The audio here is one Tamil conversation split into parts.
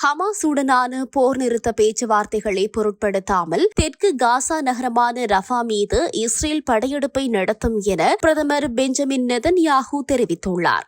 ஹமாஸுடனான போர் நிறுத்த பேச்சுவார்த்தைகளை பொருட்படுத்தாமல் தெற்கு காசா நகரமான ரஃபா மீது இஸ்ரேல் படையெடுப்பை நடத்தும் என பிரதமர் பெஞ்சமின் நெதன்யாகு தெரிவித்துள்ளார்.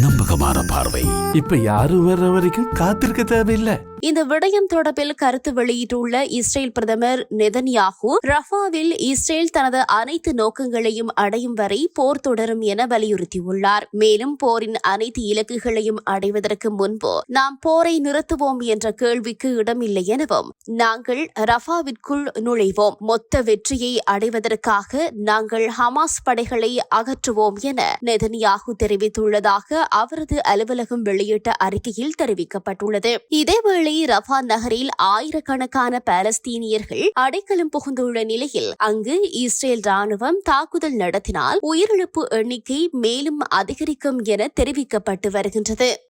நம்பகமான பார்வை. இப்ப யாரும் வர்ற வரைக்கும் காத்திருக்க தேவையில்லை. இந்த விடயம் தொடர்பில் கருத்து வெளியிட்டுள்ள இஸ்ரேல் பிரதமர் நெதன்யாகு ரஃபாவில் இஸ்ரேல் தனது அனைத்து நோக்கங்களையும் அடையும் வரை போர் தொடரும் என வலியுறுத்தியுள்ளார். மேலும் போரின் அனைத்து இலக்குகளையும் அடைவதற்கு முன்பு நாம் போரை நிறுத்துவோம் என்ற கேள்விக்கு இடமில்லை எனவும் நாங்கள் ரஃபாவிற்குள் நுழைவோம். மொத்த வெற்றியை அடைவதற்காக நாங்கள் ஹமாஸ் படைகளை அகற்றுவோம் என நெதன்யாகு தெரிவித்துள்ளதாக அவரது அலுவலகம் வெளியிட்ட அறிக்கையில் தெரிவிக்கப்பட்டுள்ளது. இதேவேளை ரஃபா நகரில் ஆயிரக்கணக்கான பாலஸ்தீனியர்கள் அடைக்கலம் புகுந்துள்ள நிலையில் அங்கு இஸ்ரேல் ராணுவம் தாக்குதல் நடத்தினால் உயிரிழப்பு எண்ணிக்கை மேலும் அதிகரிக்கும் என தெரிவிக்கப்பட்டு வருகின்றது.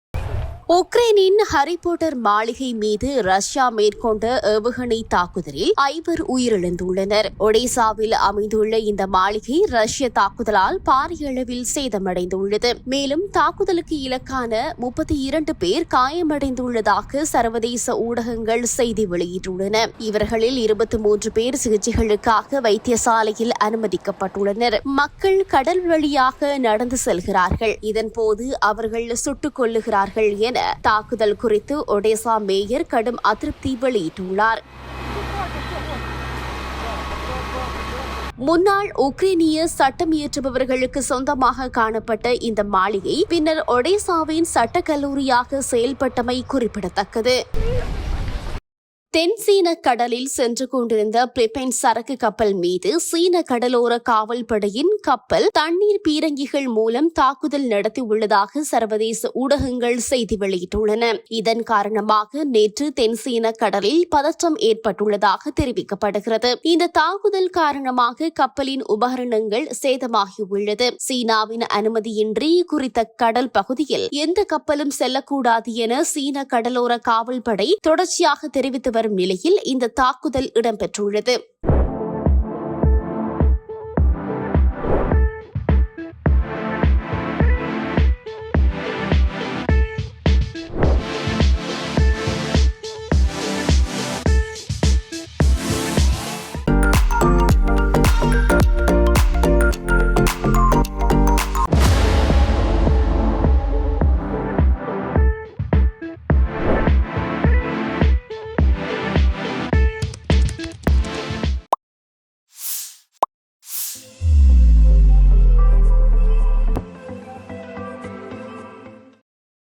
உக்ரைனின் ஹரிபோட்டர் மாளிகை மீது ரஷ்யா மேற்கொண்ட ஏவுகணை தாக்குதலில் ஐவர் உயிரிழந்துள்ளனர். ஒடிசாவில் அமைந்துள்ள இந்த மாளிகை ரஷ்ய தாக்குதலால் பாரிய அளவில் சேதமடைந்துள்ளது. மேலும் தாக்குதலுக்கு இலக்கான முப்பத்தி இரண்டு பேர் காயமடைந்துள்ளதாக சர்வதேச ஊடகங்கள் செய்தி வெளியிட்டுள்ளன. இவர்களில் இருபத்தி மூன்று பேர் சிகிச்சைகளுக்காக வைத்தியசாலையில் அனுமதிக்கப்பட்டுள்ளனர். மக்கள் கடல் வழியாக நடந்து செல்கிறார்கள். இதன்போது அவர்கள் சுட்டுக் கொள்ளுகிறார்கள் என தாக்குதல் குறித்து ஒடேசா மேயர் கடும் அதிருப்தி வெளியிட்டுள்ளார். முன்னாள் உக்ரைனிய சட்டம் இயற்றுபவர்களுக்கு சொந்தமாக காணப்பட்ட இந்த மாளிகை பின்னர் ஒடேசாவின் சட்டக் கல்லூரியாக செயல்பட்டமை குறிப்பிடத்தக்கது. தென் சீன கடலில் சென்று கொண்டிருந்த பிலிப்பைன்ஸ் சரக்கு கப்பல் மீது சீன கடலோர காவல் படையின் கப்பல் தண்ணீர் பீரங்கிகள் மூலம் தாக்குதல் நடத்தியுள்ளதாக சர்வதேச ஊடகங்கள் செய்தி வெளியிட்டுள்ளன. இதன் காரணமாக நேற்று தென் சீன கடலில் பதற்றம் ஏற்பட்டுள்ளதாக தெரிவிக்கப்படுகிறது. இந்த தாக்குதல் காரணமாக கப்பலின் உபகரணங்கள் சேதமாகியுள்ளது. சீனாவின் அனுமதியின்றி குறித்த கடல் பகுதியில் எந்த கப்பலும் செல்லக்கூடாது என சீன கடலோர காவல்படை தொடர்ச்சியாக தெரிவித்து வரும் நிலையில் இந்த தாக்குதல் இடம்பெற்றுள்ளது.